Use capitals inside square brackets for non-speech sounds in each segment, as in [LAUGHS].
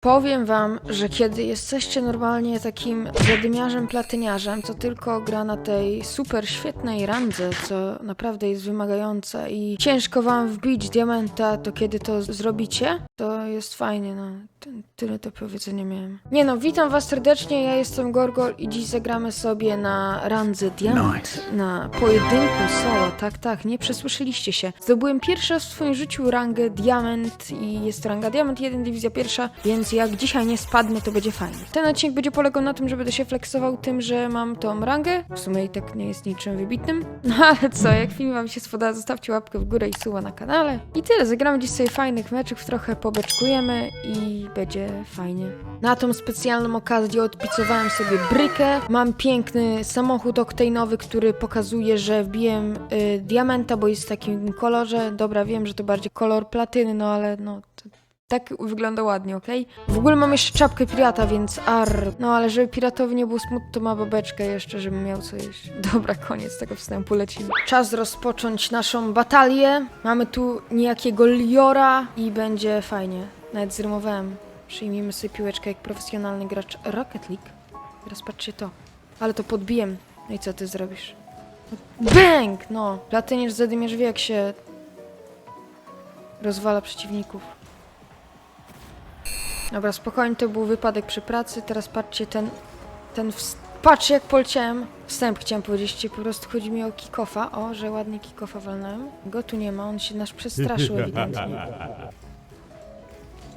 Powiem wam, że kiedy jesteście normalnie takim zadymiarzem, platyniarzem, co tylko gra na tej super świetnej randze, co naprawdę jest wymagająca i ciężko wam wbić diamenta, to kiedy to zrobicie, to jest fajnie, no. Ty- Tyle to powiedzenia miałem. Nie no, witam was serdecznie, ja jestem Gorgol i dziś zagramy sobie na randze diament, na pojedynku solo, tak, tak, nie przesłyszeliście się. Zdobyłem pierwszy raz w swoim życiu rangę diament i jest ranga diament 1, dywizja pierwsza, więc jak dzisiaj nie spadnę, to będzie fajnie. Ten odcinek będzie polegał na tym, że będę się flexował tym, że mam tą rangę, w sumie i tak nie jest niczym wybitnym, [LAUGHS] no ale co, jak film wam się spodoba, zostawcie łapkę w górę i suba na kanale. I tyle, zagramy dziś sobie fajnych meczów, trochę pobeczkujemy i będzie fajnie. Na tą specjalną okazję odpicowałem sobie brykę. Mam piękny samochód oktejnowy, który pokazuje, że wbiłem y, diamenta, bo jest w takim kolorze. Dobra, wiem, że to bardziej kolor platyny, no ale no... Tak wygląda ładnie, okej? W ogóle mam jeszcze czapkę pirata, więc ar. No ale żeby piratowi nie było smutno, to ma babeczkę jeszcze, żebym miał co jeść. [LAUGHS] Dobra, koniec tego wstępu, lecimy. Czas rozpocząć naszą batalię. Mamy tu niejakiego Liora i będzie fajnie. Nawet zrymowałem. Przyjmijmy sobie piłeczkę jak profesjonalny gracz Rocket League. Teraz patrzcie to. Ale to podbijem. No i co ty zrobisz? Bęk! No. Latyniarz zadymierz wie jak się rozwala przeciwników. Dobra, spokojnie, to był wypadek przy pracy. Teraz patrzcie, ten... ten Patrzcie, jak poleciałem. Wstęp chciałem powiedzieć, po prostu chodzi mi o kickofa. O, że ładnie kickofa walnąłem. Go tu nie ma, on się nasz przestraszył ewidentnie.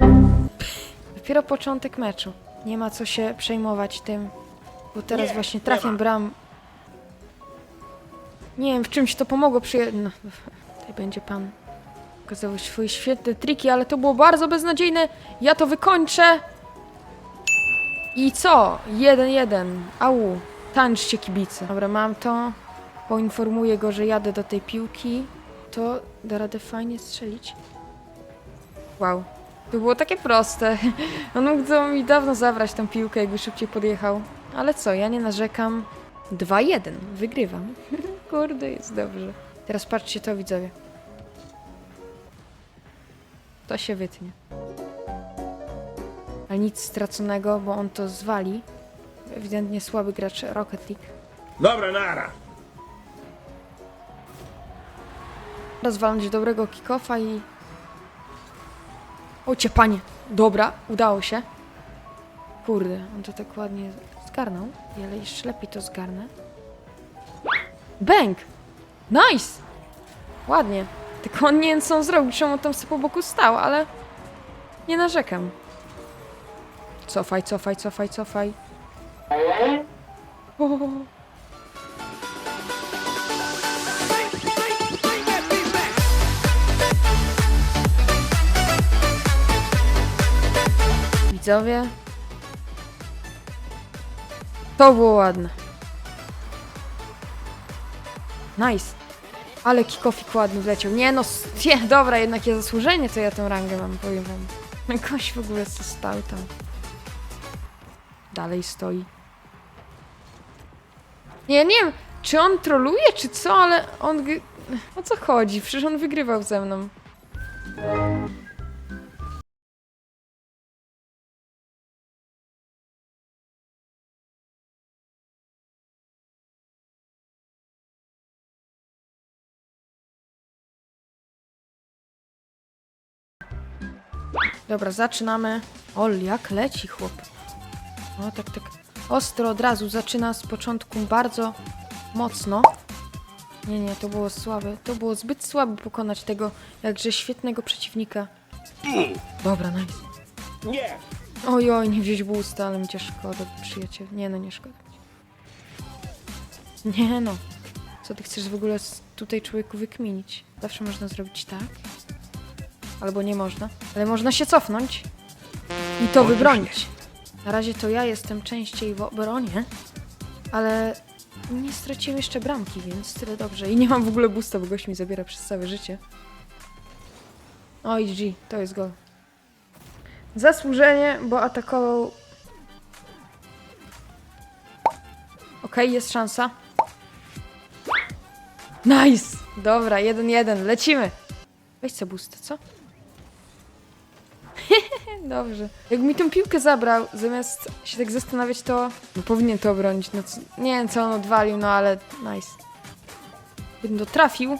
[LAUGHS] Dopiero początek meczu. Nie ma co się przejmować tym, bo teraz właśnie trafię bram. Nie wiem, w czymś to pomogło przy... No, tutaj będzie pan pokazał swoje świetne triki, ale to było bardzo beznadziejne. Ja to wykończę. I co? Jeden, jeden. Au. Tańczcie kibice. Dobra, mam to. Poinformuję go, że jadę do tej piłki. To da radę fajnie strzelić. Wow. To było takie proste. [LAUGHS] On mógł mi dawno zabrać tę piłkę, jakby szybciej podjechał. Ale co, ja nie narzekam. 2-1. Wygrywam. [LAUGHS] Kurde, jest dobrze. Teraz patrzcie to, widzowie. To się wytnie. Ale nic straconego, bo on to zwali. Ewidentnie słaby gracz Rocket League. Dobra, nara. Teraz walnąć dobrego kickofa i... O cię panie! Dobra, udało się. Kurde, on to tak ładnie zgarnął. Ale jeszcze lepiej to zgarnę. Bęk! Nice! Ładnie. Tylko on nie wiem co on zrobił, czemu tam sobie po boku stał, ale... Nie narzekam. Cofaj, cofaj, cofaj, cofaj. O. Widzowie. To było ładne. Nice. Ale kikofik ładny wleciał. Nie no, nie, dobra, jednak jest zasłużenie, co ja tę rangę mam, powiem wam. [LAUGHS] Gość w ogóle co stał tam. Dalej stoi. Nie, nie wiem, czy on troluje, czy co, ale on... O co chodzi? Przecież on wygrywał ze mną. Dobra, zaczynamy. Ol, jak leci chłop. O, tak, tak. Ostro od razu zaczyna z początku bardzo mocno. Nie, nie, to było słabe. To było zbyt słabe pokonać tego jakże świetnego przeciwnika. Dobra, nice. Nie. Oj, oj, nie wziąć boosta, ale mi cię szkoda, przyjaciel. Nie no, nie szkoda. Nie no. Co ty chcesz w ogóle tutaj człowieku wykminić? Zawsze można zrobić tak. Albo nie można. Ale można się cofnąć. I to wybronić. Na razie to ja jestem częściej w obronie. Ale nie straciłem jeszcze bramki, więc tyle dobrze. I nie mam w ogóle boosta, bo gość mi zabiera przez całe życie. Oj, G, to jest gol. Zasłużenie, bo atakował. Okej, jest szansa. Nice! Dobra, jeden, jeden, lecimy. Weź sobie boost, co? Dobrze. Jak mi tą piłkę zabrał, zamiast się tak zastanawiać, to no, powinien to obronić. No, co- nie wiem, co on odwalił, no ale nice. Gdybym to trafił,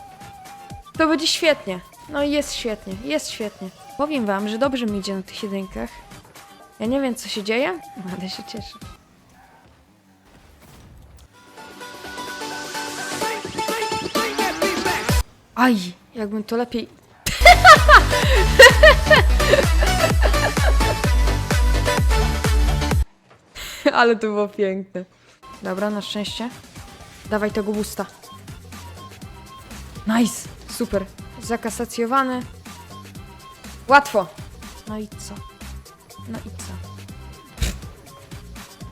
to będzie świetnie. No jest świetnie, jest świetnie. Powiem wam, że dobrze mi idzie na tych jedynkach. Ja nie wiem, co się dzieje, [LAUGHS] ale się cieszę. Aj, jakbym to lepiej... [LAUGHS] [LAUGHS] Ale to było piękne. Dobra, na szczęście. Dawaj tego busta. Nice, super. Zakasacjowany. Łatwo. No i co? No i co?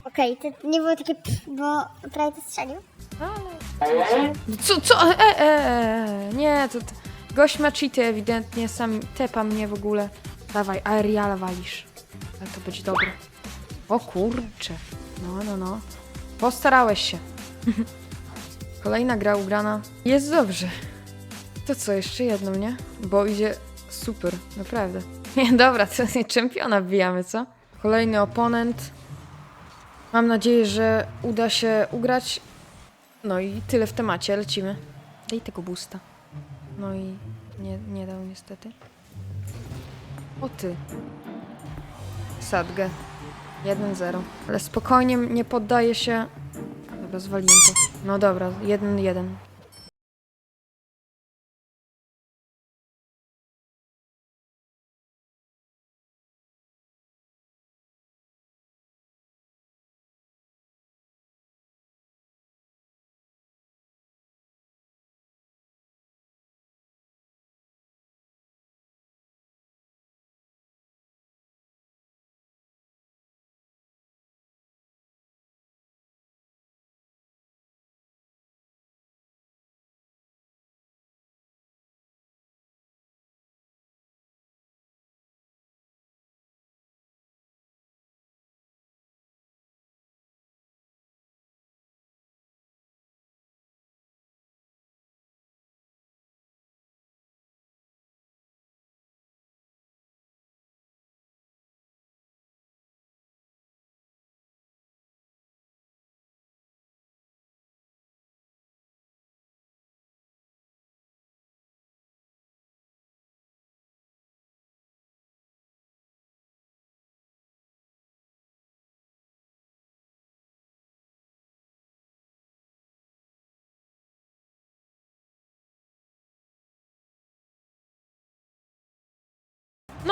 Okej, to nie było takie pff, bo prawie to strzelił. Ale... Co, co? E, e, e, e. Nie, to, to... Gość ma cheaty ewidentnie, sam tepa mnie w ogóle. Dawaj, aeriala walisz. Ale to będzie dobre. O kurcze. No, no, no. Postarałeś się. [LAUGHS] Kolejna gra ugrana. Jest dobrze. To co, jeszcze jedną, nie? Bo idzie super, naprawdę. [LAUGHS] Nie, dobra, to nie czempiona wbijamy, co? Kolejny oponent. Mam nadzieję, że uda się ugrać. No i tyle w temacie, lecimy. Daj tego boosta. No i nie, nie dał niestety. O ty. Sadgę. 1-0. Ale spokojnie, nie poddaję się. Dobra, zwaliłem to. No dobra, 1-1.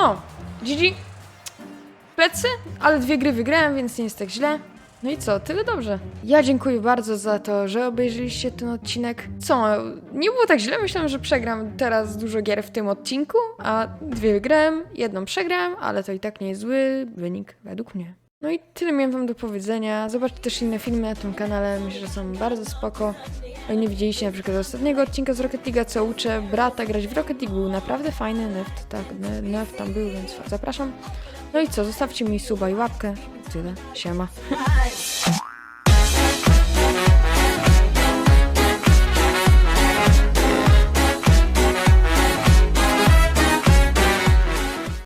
No, GG. Plecy, ale dwie gry wygrałem, więc nie jest tak źle. No i co, tyle dobrze. Ja dziękuję bardzo za to, że obejrzeliście ten odcinek. Co, nie było tak źle, myślałem, że przegram teraz dużo gier w tym odcinku, a dwie wygrałem, jedną przegrałem, ale to i tak nie jest zły wynik według mnie. No i tyle miałem wam do powiedzenia. Zobaczcie też inne filmy na tym kanale, myślę, że są bardzo spoko. O nie widzieliście na przykład ostatniego odcinka z Rocket League, co uczę brata grać w Rocket League, był naprawdę fajny, Neft, tak, Ne- Neft tam był, więc zapraszam. No i co, zostawcie mi suba i łapkę. Tyle, siema.